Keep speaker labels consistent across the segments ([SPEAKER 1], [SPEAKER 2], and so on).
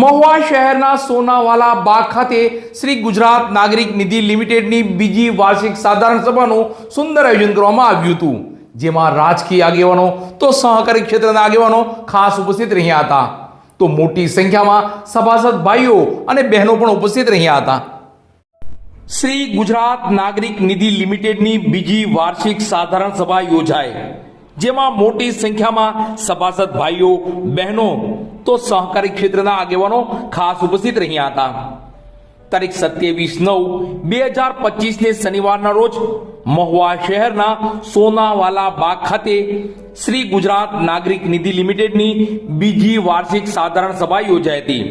[SPEAKER 1] મહુવા શહેરના સોનાવાલા બાગ ખાતે શ્રી ગુજરાત નાગરિક નિધિ લિમિટેડની બીજી વાર્ષિક સાધારણ સભાનું સુંદર આયોજન કરવામાં આવ્યું હતું. જેમાં રાજકીય આગેવાનો, તો સહકારી ક્ષેત્રના આગેવાનો ખાસ ઉપસ્થિત રહ્યા હતા. તો મોટી સંખ્યામાં સભાસદ ભાઈઓ અને બહેનો પણ ઉપસ્થિત રહ્યા હતા. શ્રી ગુજરાત નાગરિક નિધિ લિમિટેડની બીજી વાર્ષિક સાધારણ સભા યોજાઈ જેમાં મોટી સંખ્યામાં સભાસદ ભાઈઓ, બહેનો તો સહકારી ક્ષેત્રના આગેવાનો ખાસ ઉપસ્થિત રહ્યા હતા. તારીખ સત્યાવીસ નવ બે હજાર પચીસને શનિવારના રોજ મહુવા શહેરના સોનાવાલા બાગ ખાતે શ્રી ગુજરાત નાગરિક નિધિ લિમિટેડની બીજી વાર્ષિક સાધારણ સભા યોજાઈ હતી,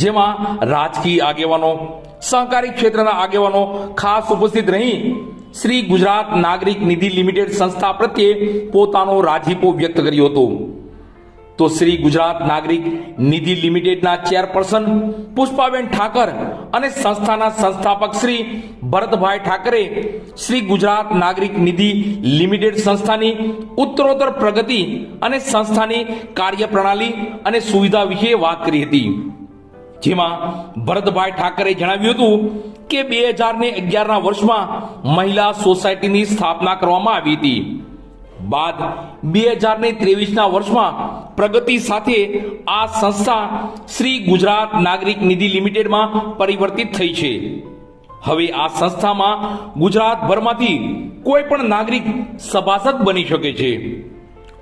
[SPEAKER 1] જેમાં રાજકીય આગેવાનો, સહકારી ક્ષેત્રના આગેવાનો ખાસ ઉપસ્થિત રહી શ્રી ગુજરાત નાગરિક નિધિ લિમિટેડ સંસ્થા પ્રત્યે પોતાનો રાજીપો વ્યક્ત કર્યો હતો. તો શ્રી ગુજરાત નાગરિક નિધિ લિમિટેડના ચેરપર્સન પુષ્પાબેન ઠાકર અને સંસ્થાના સંસ્થાપક શ્રી ભરતભાઈ ઠાકરે શ્રી ગુજરાત નાગરિક નિધિ લિમિટેડ સંસ્થાની ઉત્તરોત્તર પ્રગતિ અને સંસ્થાની કાર્યપ્રણાલી અને સુવિધા વિશે વાત કરી હતી. જેમાં ભરતભાઈ ઠાકરે જણાવ્યું હતું કે બે હજાર ને અગિયારના વર્ષમાં મહિલા સોસાયટીની સ્થાપના કરવામાં આવી હતી. બાદ બે હજાર ને ત્રેવીસના વર્ષમાં પ્રગતિ સાથે આ સંસ્થા શ્રી ગુજરાત નાગરિક નિધિ લિમિટેડમાં પરિવર્તિત થઈ છે. હવે આ સંસ્થામાં ગુજરાતભરમાંથી કોઈ પણ નાગરિક સભાસદ બની શકે છે.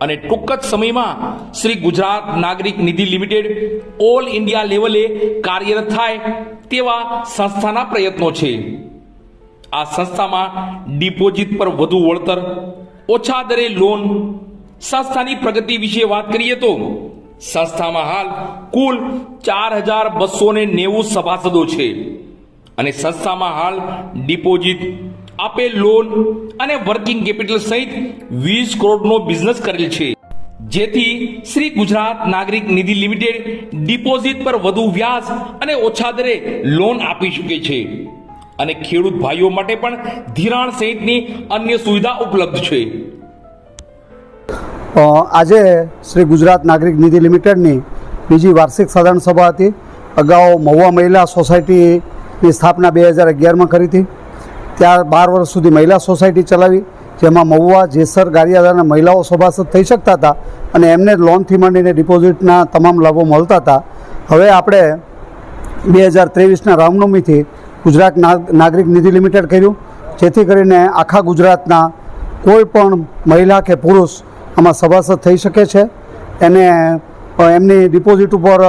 [SPEAKER 1] અને ટૂંક જ સમયમાં શ્રી ગુજરાત નાગરિક નિધિ લિમિટેડ ઓલ ઇન્ડિયા લેવલે કાર્યરત થાય તેવા સંસ્થાના પ્રયત્નો છે. આ સંસ્થામાં ડિપોઝિટ પર વધુ વળતર, ઓછા દરે લોન, સંસ્થાની પ્રગતિ વિશે વાત કરીએ તો સંસ્થામાં હાલ કુલ ચાર હજાર બસો ને નેવું સભાસદો છે. અને સંસ્થામાં હાલ ડિપોઝિટ, આપેલ લોન અને વર્કિંગ કેપિટલ સહિત વીસ કરોડનો બિઝનેસ કરેલ છે. જેથી શ્રી ગુજરાત નાગરિક નિધિ લિમિટેડ ડિપોઝિટ પર વધુ વ્યાજ અને ઓછા દરે લોન આપી શકે છે. અને ખેડૂત ભાઈઓ માટે પણ ધિરાણ સહિતની અન્ય સુવિધા ઉપલબ્ધ છે.
[SPEAKER 2] આજે શ્રી ગુજરાત નાગરિક નિધિ લિમિટેડની બીજી વાર્ષિક સાધારણ સભા હતી. અગાઉ મહુવા મહિલા સોસાયટીની સ્થાપના બે હજાર અગિયારમાં કરી હતી. ત્યાર બાર વર્ષ સુધી મહિલા સોસાયટી ચલાવી. જેમાં મહુવા, જેસર ગારિયાદારના મહિલાઓ સભાસદ થઈ શકતા હતા અને એમને લોનથી માંડીને ડિપોઝિટના તમામ લાભો મળતા હતા. હવે આપણે બે હજાર ત્રેવીસના રામનવમીથી ગુજરાત નાગ- નાગરિક નિધિ લિમિટેડ કર્યું, જેથી કરીને આખા ગુજરાતના કોઈ પણ મહિલા કે પુરુષ આમાં સભાસદ થઈ શકે છે. એને એમની ડિપોઝિટ ઉપર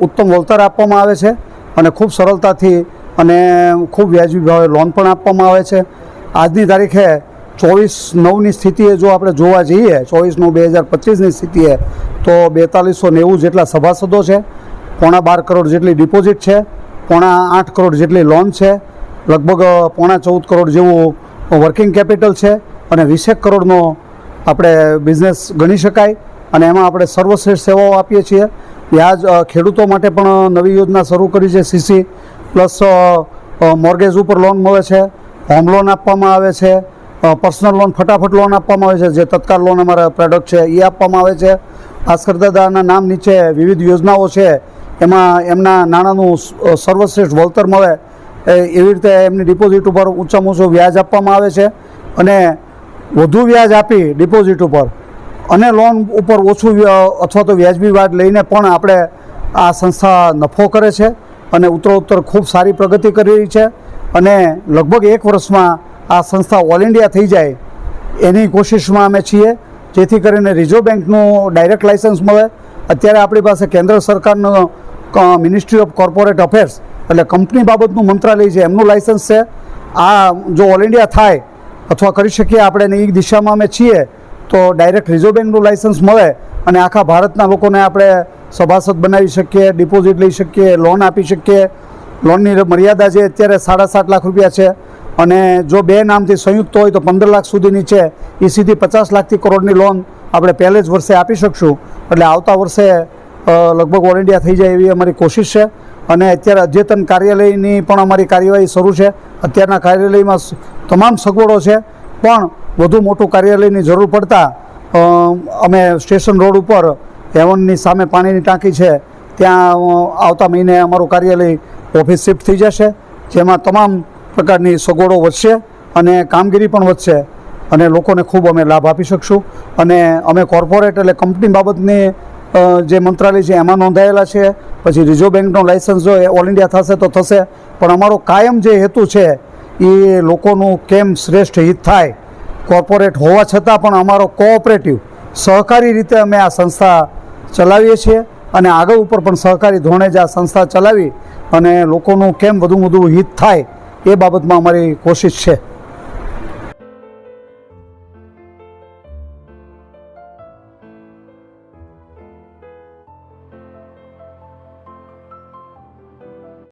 [SPEAKER 2] ઉત્તમ વળતર આપવામાં આવે છે અને ખૂબ સરળતાથી અને ખૂબ વ્યાજબી ભાવે લોન પણ આપવામાં આવે છે. આજની તારીખે ચોવીસ નવની સ્થિતિએ જો આપણે જોવા જઈએ, ચોવીસ નવ બે હજાર પચીસની સ્થિતિએ તો બેતાલીસો નેવું જેટલા સભાસદો છે, પોણા બાર કરોડ જેટલી ડિપોઝિટ છે, પોણા આઠ કરોડ જેટલી લોન છે, લગભગ પોણા ચૌદ કરોડ જેવું વર્કિંગ કેપિટલ છે, અને વીસેક કરોડનો આપણે બિઝનેસ ગણી શકાય, અને એમાં આપણે સર્વશ્રેષ્ઠ સેવાઓ આપીએ છીએ. વ્યાજ ખેડૂતો માટે પણ નવી યોજના શરૂ કરી છે, સીસી, પ્લસ મોર્ગેજ ઉપર લોન મળે છે, હોમ લોન આપવામાં આવે છે પર્સનલ લોન ફટાફટ લોન આપવામાં આવે છે. જે તત્કાલ લોન અમારા પ્રોડક્ટ છે, એ આપવામાં આવે છે. ભાસ્કર દાદાના નામ નીચે વિવિધ યોજનાઓ છે. એમાં એમના નાણાંનું સર્વશ્રેષ્ઠ વળતર મળે. એવી રીતે એમની ડિપોઝિટ ઉપર ઊંચામાં ઊંચું વ્યાજ આપવામાં આવે છે અને વધુ વ્યાજ આપી ડિપોઝિટ ઉપર. અને લોન ઉપર ઓછું અથવા તો વ્યાજબી વ્યાજ લઈને પણ આપણે આ સંસ્થા નફો કરે છે અને ઉત્તરોત્તર ખૂબ સારી પ્રગતિ કરી રહી છે. અને લગભગ એક વર્ષમાં આ સંસ્થા ઓલ ઇન્ડિયા થઈ જાય એની કોશિશમાં અમે છીએ. જેથી કરીને રિઝર્વ બેંકનું ડાયરેક્ટ લાઇસન્સ મળે. અત્યારે આપણી પાસે કેન્દ્ર સરકારનો મિનિસ્ટ્રી ઓફ કોર્પોરેટ અફેર્સ એટલે કંપની બાબતનું મંત્રાલય છે, એમનું લાઇસન્સ છે. આ જો ઓલ ઇન્ડિયા થાય અથવા કરી શકીએ આપણે એ દિશામાં અમે છીએ, તો ડાયરેક્ટ રિઝર્વ બેંકનું લાઇસન્સ મળે અને આખા ભારતના લોકોને આપણે સભાસદ બનાવી શકીએ, ડિપોઝિટ લઈ શકીએ, લોન આપી શકીએ. લોનની મર્યાદા જે અત્યારે સાડા સાત લાખ રૂપિયા છે અને જો બે નામથી સંયુક્ત હોય તો પંદર લાખ સુધીની છે એ સીધી પચાસ લાખથી કરોડની લોન આપણે પહેલે જ વર્ષે આપી શકશું. એટલે આવતા વર્ષે લગભગ ઓલ ઇન્ડિયા થઈ જાય એવી અમારી કોશિશ છે. અને અત્યારે અદ્યતન કાર્યાલયની પણ અમારી કાર્યવાહી શરૂ છે. અત્યારના કાર્યાલયમાં તમામ સગવડો છે. પણ વધુ મોટું કાર્યાલયની જરૂર પડતા અમે સ્ટેશન રોડ ઉપર હેવનની સામે પાણીની ટાંકી છે. ત્યાં આવતા મહિને અમારું કાર્યાલય ઓફિસ શિફ્ટ થઈ જશે. જેમાં તમામ પ્રકારની સગવડો વધશે અને કામગીરી પણ વધશે અને લોકોને ખૂબ અમે લાભ આપી શકશું. અને અમે કોર્પોરેટ એટલે કંપની બાબતની જે મંત્રાલય છે એમાં નોંધાયેલા છે. પછી રિઝર્વ બેંકનો લાઇસન્સ જો એ ઓલ ઇન્ડિયા થશે તો થશે. પણ અમારો કાયમ જે હેતુ છે એ લોકોનું કેમ શ્રેષ્ઠ હિત થાય કોર્પોરેટ હોવા છતાં પણ અમારો કોઓપરેટિવ સહકારી રીતે અમે આ સંસ્થા ચલાવીએ છીએ અને આગળ ઉપર પણ સહકારી ધોરણે જ આ સંસ્થા ચલાવી અને લોકોનું કેમ વધુ વધુ હિત થાય એ બાબતમાં અમારી કોશિશ છે.